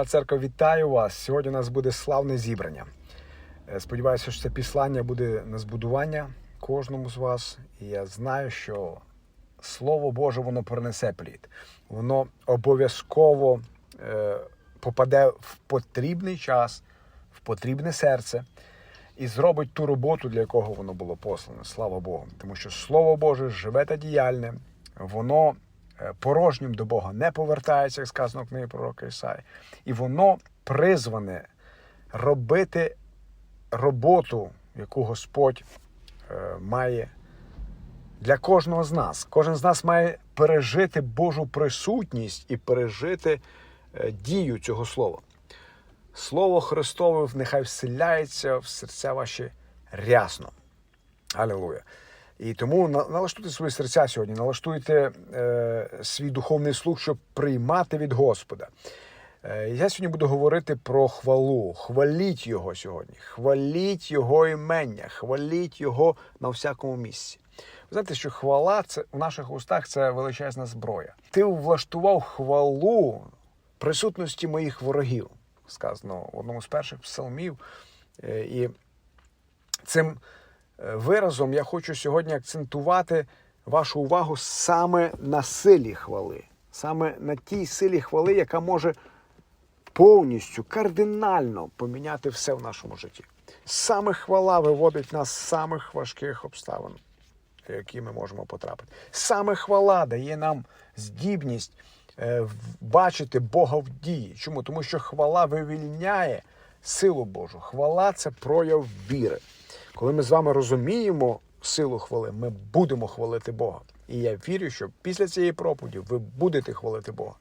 Дорога церква, вітаю вас! Сьогодні у нас буде славне зібрання. Е, Сподіваюся, що це післання буде на збудування кожному з вас. І я знаю, що Слово Боже воно принесе плід. Воно обов'язково е, попаде в потрібний час, в потрібне серце і зробить ту роботу, для якого воно було послане. Слава Богу. Тому що Слово Боже живе та діяльне, воно порожнім до Бога не повертається, як сказано в книгі пророка Ісаї. І воно призване робити роботу, яку Господь е, має для кожного з нас. Кожен з нас має пережити Божу присутність і пережити е, дію цього слова. Слово Христове нехай вселяється в серця ваші рясно. Алілуя. І тому налаштуйте свої серця сьогодні, налаштуйте е, свій духовний слух, щоб приймати від Господа. Е, я сьогодні буду говорити про хвалу. Хваліть Його сьогодні, хваліть Його імення, хваліть Його на всякому місці. Ви знаєте, що хвала це в наших устах це величезна зброя. Ти влаштував хвалу присутності моїх ворогів, сказано в одному з перших псалмів. Е, І цим виразом я хочу сьогодні акцентувати вашу увагу саме на силі хвали, саме на тій силі хвали, яка може повністю кардинально поміняти все в нашому житті. Саме хвала виводить нас з самих важких обставин, які ми можемо потрапити. Саме хвала дає нам здібність е, бачити Бога в дії. Чому? Тому що хвала вивільняє силу Божу. Хвала це прояв віри. Коли ми з вами розуміємо силу хвали, ми будемо хвалити Бога. І я вірю, що після цієї проповіді ви будете хвалити Бога.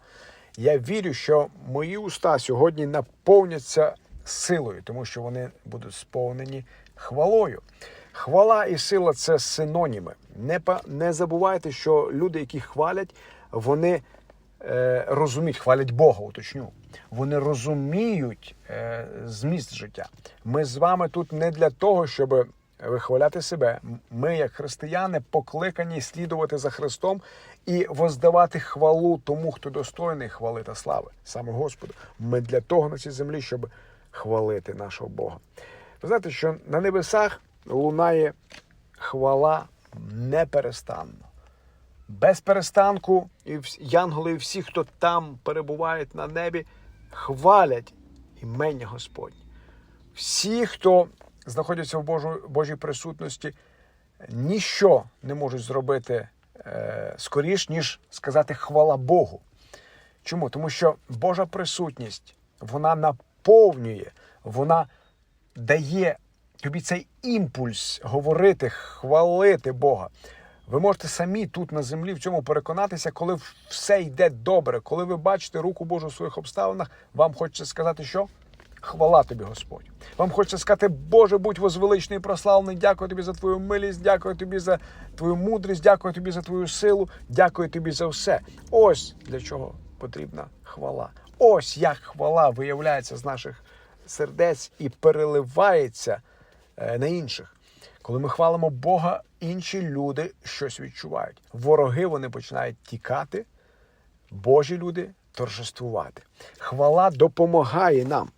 Я вірю, що мої уста сьогодні наповняться силою, тому що вони будуть сповнені хвалою. Хвала і сила це синоніми. Не, не забувайте, що люди, які хвалять, вони розуміють, хвалять Бога, уточню. Вони розуміють е, зміст життя. Ми з вами тут не для того, щоб вихваляти себе. Ми, як християни, покликані слідувати за Христом і воздавати хвалу тому, хто достойний хвали та слави, саме Господу. Ми для того на цій землі, щоб хвалити нашого Бога. Ви знаєте, що на небесах лунає хвала неперестанно без перестанку, і янголи, і всі, хто там перебувають на небі, хвалять імення Господнє. Всі, хто знаходяться в Божу, Божій присутності, ніщо не можуть зробити е, скоріш, ніж сказати хвала Богу. Чому? Тому що Божа присутність вона наповнює, вона дає тобі цей імпульс говорити, хвалити Бога. Ви можете самі тут на землі в цьому переконатися, коли все йде добре, коли ви бачите руку Божу в своїх обставинах, вам хочеться сказати, що хвала тобі, Господь. Вам хочеться сказати, Боже, будь возвеличений і прославлений, дякую тобі за твою милість, дякую тобі за твою мудрість, дякую тобі за твою силу, дякую тобі за все. Ось для чого потрібна хвала. Ось як хвала виявляється з наших сердець і переливається е, на інших. Коли ми хвалимо Бога, інші люди щось відчувають. Вороги вони починають тікати, Божі люди торжествувати. Хвала допомагає нам.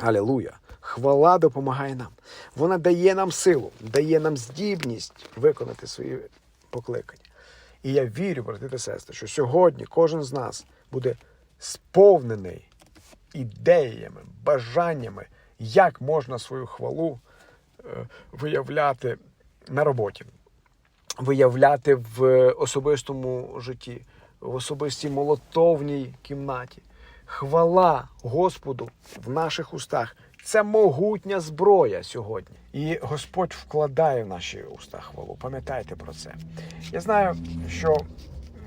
Алілуя! Хвала допомагає нам. Вона дає нам силу, дає нам здібність виконати свої покликання. І я вірю, брати та сестри, що сьогодні кожен з нас буде сповнений ідеями, бажаннями, як можна свою хвалу виявляти на роботі, виявляти в особистому житті, в особистій молотовній кімнаті. Хвала Господу в наших устах це могутня зброя сьогодні. І Господь вкладає в наші уста хвалу. Пам'ятайте про це. Я знаю, що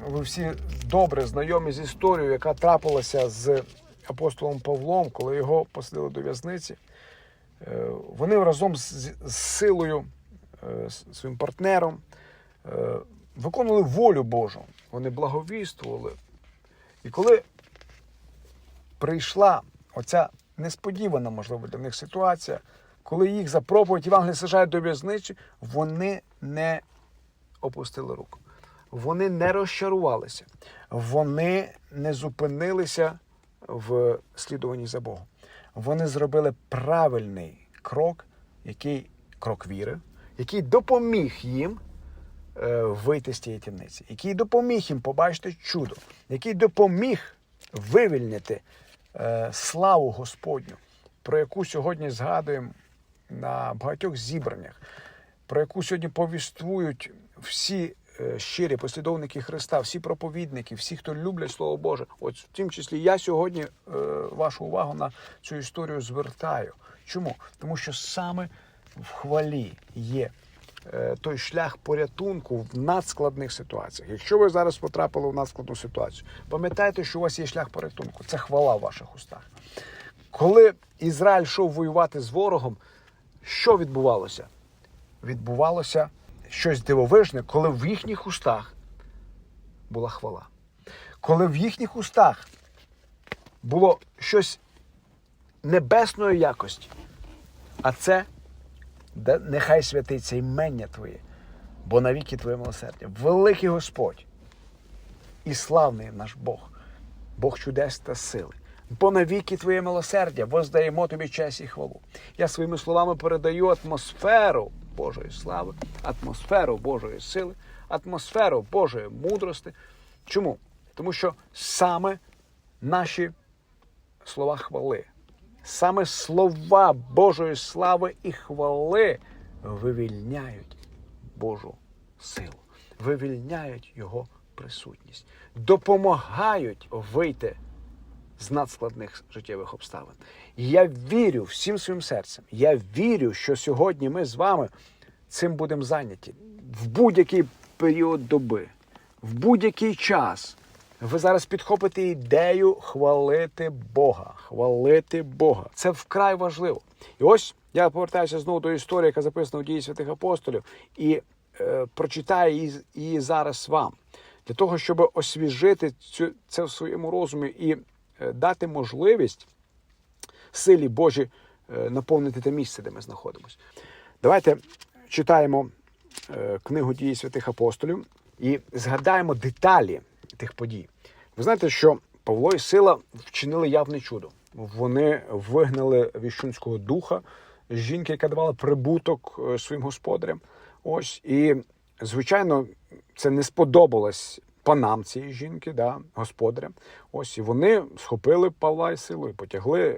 ви всі добре знайомі з історією, яка трапилася з апостолом Павлом, коли його посадили до в'язниці. Е, Вони разом з, силою, е, з своїм партнером е, виконували волю Божу. Вони благовіствували. І коли прийшла оця несподівана, можливо, для них ситуація, коли їх за проповідь Євангелія сажають до в'язниці, вони не опустили руку. Вони не розчарувалися, вони не зупинилися в слідуванні за Богом. Вони зробили правильний крок, який крок віри, який допоміг їм е, вийти з тієї темниці, який допоміг їм побачити чудо, який допоміг вивільнити е, славу Господню, про яку сьогодні згадуємо на багатьох зібраннях, про яку сьогодні повіствують всі щирі послідовники Христа, всі проповідники, всі, хто люблять Слово Боже. От в тім числі я сьогодні е, вашу увагу на цю історію звертаю. Чому? Тому що саме в хвалі є е, той шлях порятунку в надскладних ситуаціях. Якщо ви зараз потрапили в надскладну ситуацію, пам'ятайте, що у вас є шлях порятунку. Це хвала в ваших устах. Коли Ізраїль йшов воювати з ворогом, що відбувалося? Відбувалося щось дивовижне, коли в їхніх устах була хвала. Коли в їхніх устах було щось небесної якості, а це нехай святиться імення Твоє, бо навіки Твоє милосердя. Великий Господь і славний наш Бог, Бог чудес та сили. Бо навіки Твоє милосердя, воздаємо тобі честь і хвалу. Я своїми словами передаю атмосферу Божої слави, атмосферу Божої сили, атмосферу Божої мудрости. Чому? Тому що саме наші слова хвали, саме слова Божої слави і хвали вивільняють Божу силу, вивільняють Його присутність, допомагають вийти з надскладних життєвих обставин. І я вірю всім своїм серцем. Я вірю, що сьогодні ми з вами цим будемо зайняті в будь-який період доби, в будь-який час. Ви зараз підхопите ідею хвалити Бога, хвалити Бога. Це вкрай важливо. І ось я повертаюся знову до історії, яка записана в дії святих апостолів, і е, прочитаю її, її зараз вам для того, щоб освіжити цю це в своєму розумі і дати можливість силі Божій е, наповнити те місце, де ми знаходимося. Давайте читаємо е, книгу дії святих апостолів і згадаємо деталі тих подій. Ви знаєте, що Павло і Сила вчинили явне чудо. Вони вигнали віщунського духа, жінки, яка давала прибуток е, своїм господарям. Ось і звичайно, це не сподобалось панам цієї жінки, да, господарям. Ось і вони схопили Павла і силу і потягли е,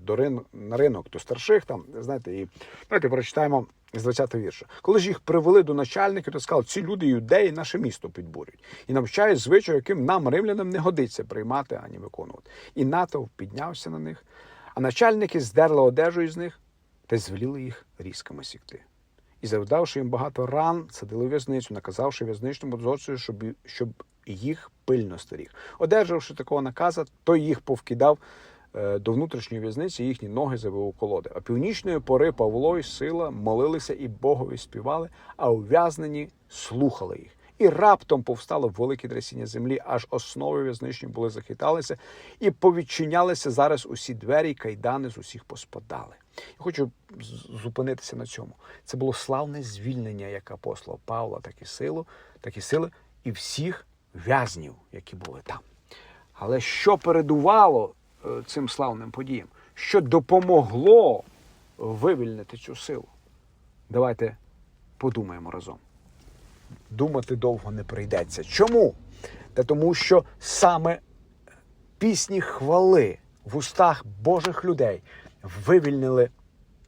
до рин, на ринок до старших. Там знаєте, і давайте прочитаємо з 20 вірша. Коли ж їх привели до начальника, то сказали, ці люди юдеї наше місто підбурюють і навчають звичаю, яким нам, римлянам, не годиться приймати ані виконувати. І натовп піднявся на них, а начальники здерли одежу із них та звеліли їх різками сікти. І завдавши їм багато ран, садили в'язницю, наказавши в'язничному дозорцю, щоб, щоб їх пильно стеріг. Одержавши такого наказа, той їх повкидав е, до внутрішньої в'язниці, їхні ноги завив у колоди. А північної пори Павло і сила молилися і Богові співали, а ув'язнені слухали їх. І раптом повстало велике трясіння землі, аж основи в'язничні були захиталися, і повідчинялися зараз усі двері, і кайдани з усіх поспадали. Я хочу зупинитися на цьому. Це було славне звільнення як апостола Павла, так і силу, так і сили, і всіх в'язнів, які були там. Але що передувало е, цим славним подіям? Що допомогло вивільнити цю силу? Давайте подумаємо разом. Думати довго не прийдеться. Чому? Та тому, що саме пісні хвали в устах Божих людей вивільнили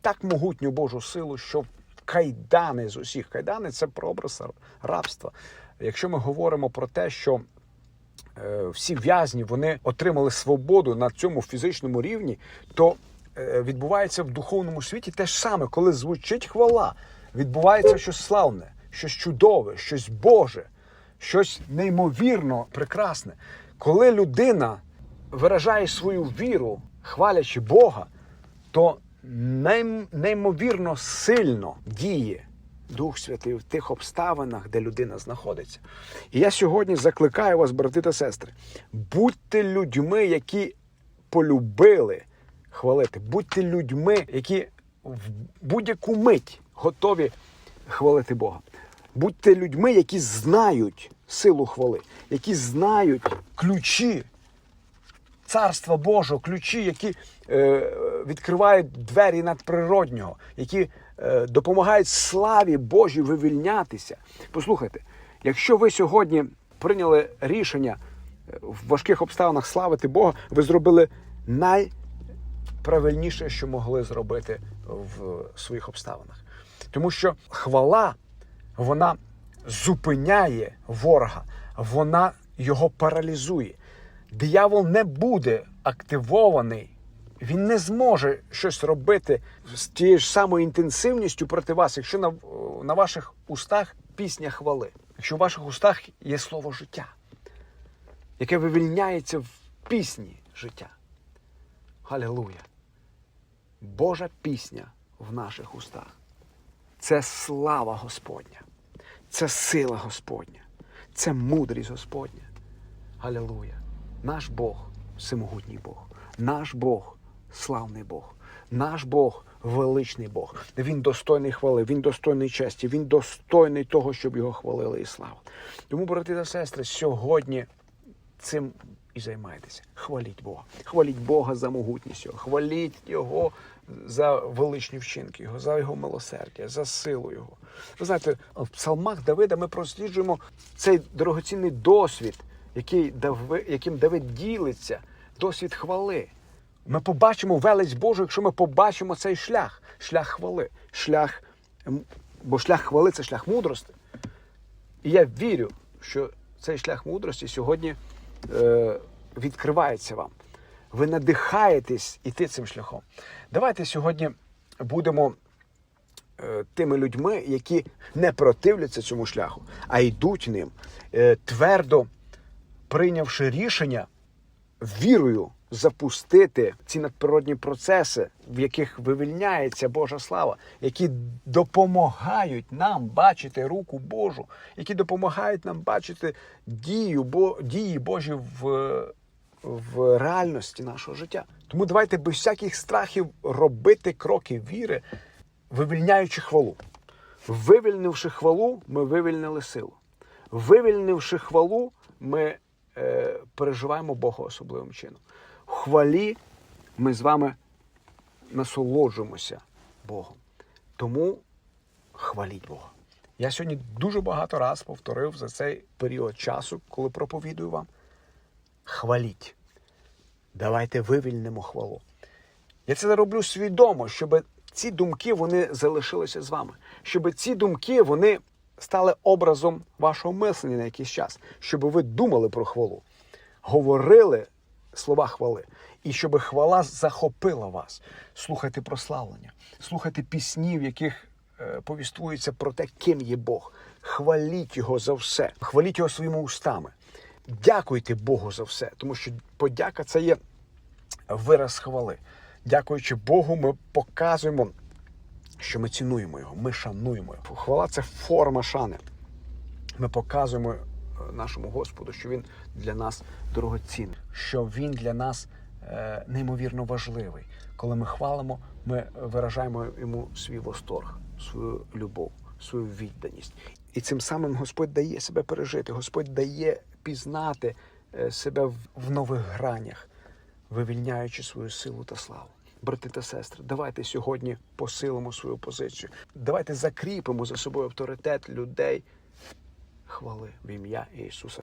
так могутню Божу силу, що кайдани з усіх кайдани це прообраз рабства. Якщо ми говоримо про те, що е, всі в'язні вони отримали свободу на цьому фізичному рівні, то е, відбувається в духовному світі те ж саме, коли звучить хвала, відбувається щось славне, щось чудове, щось Боже, щось неймовірно прекрасне. Коли людина виражає свою віру, хвалячи Бога, то неймовірно сильно діє Дух Святий в тих обставинах, де людина знаходиться. І я сьогодні закликаю вас, брати та сестри, будьте людьми, які полюбили хвалити, будьте людьми, які в будь-яку мить готові хвалити Бога. Будьте людьми, які знають силу хвали, які знають ключі царства Божого, ключі, які е, відкривають двері надприроднього, які е, допомагають славі Божій вивільнятися. Послухайте, якщо ви сьогодні прийняли рішення е, в важких обставинах славити Бога, ви зробили найправильніше, що могли зробити в своїх обставинах. Тому що хвала, вона зупиняє ворога, вона його паралізує. Диявол не буде активований, він не зможе щось робити з тією ж самою інтенсивністю проти вас, якщо на, на ваших устах пісня хвали, якщо в ваших устах є слово життя, яке вивільняється в пісні життя. Халілуя! Божа пісня в наших устах. Це слава Господня, це сила Господня, це мудрість Господня. Галилуя! Наш Бог всемогутній Бог, наш Бог славний Бог, наш Бог величний Бог. Він достойний хвали, він достойний честі, він достойний того, щоб його хвалили і славили. Тому, брати та сестри, сьогодні цим і займайтеся. Хваліть Бога. Хваліть Бога за могутність Його, хваліть Його за величні вчинки, Його, за Його милосердя, за силу Його. Ви знаєте, в псалмах Давида ми просліджуємо цей дорогоцінний досвід, який Дави, яким Давид ділиться, досвід хвали. Ми побачимо велич Божу, якщо ми побачимо цей шлях, шлях хвали, шлях, бо шлях хвали це шлях мудрості. І я вірю, що цей шлях мудрості сьогодні е, відкривається вам. Ви надихаєтесь іти цим шляхом. Давайте сьогодні будемо е, тими людьми, які не противляться цьому шляху, а йдуть ним, е, твердо прийнявши рішення вірою запустити ці надприродні процеси, в яких вивільняється Божа слава, які допомагають нам бачити руку Божу, які допомагають нам бачити дію, бо, дії Божі в, в реальності нашого життя. Тому давайте без всяких страхів робити кроки віри, вивільняючи хвалу. Вивільнивши хвалу, ми вивільнили силу. Вивільнивши хвалу, ми е, переживаємо Бога особливим чином. Хвалі ми з вами насолоджуємося Богом. Тому хваліть Бога. Я сьогодні дуже багато раз повторив за цей період часу, коли проповідую вам. Хваліть. Давайте вивільнимо хвалу. Я це роблю свідомо, щоб ці думки вони залишилися з вами. Щоб ці думки вони стали образом вашого мислення на якийсь час, щоб ви думали про хвалу, говорили слова хвали, і щоб хвала захопила вас. Слухайте прославлення, слухайте пісні, в яких е, повіствується про те, ким є Бог. Хваліть його за все, хваліть його своїми устами. Дякуйте Богу за все, тому що подяка це є вираз хвали. Дякуючи Богу, ми показуємо, що ми цінуємо його, ми шануємо його. Хвала це форма шани. Ми показуємо е, нашому Господу, що Він для нас дорогоцінний, що Він для нас е, неймовірно важливий. Коли ми хвалимо, ми виражаємо йому свій восторг, свою любов, свою відданість. І цим самим Господь дає себе пережити, Господь дає пізнати е, себе в- в нових гранях, вивільняючи свою силу та славу. Брати та сестри, давайте сьогодні посилимо свою позицію. Давайте закріпимо за собою авторитет людей. Хвали в ім'я Ісуса.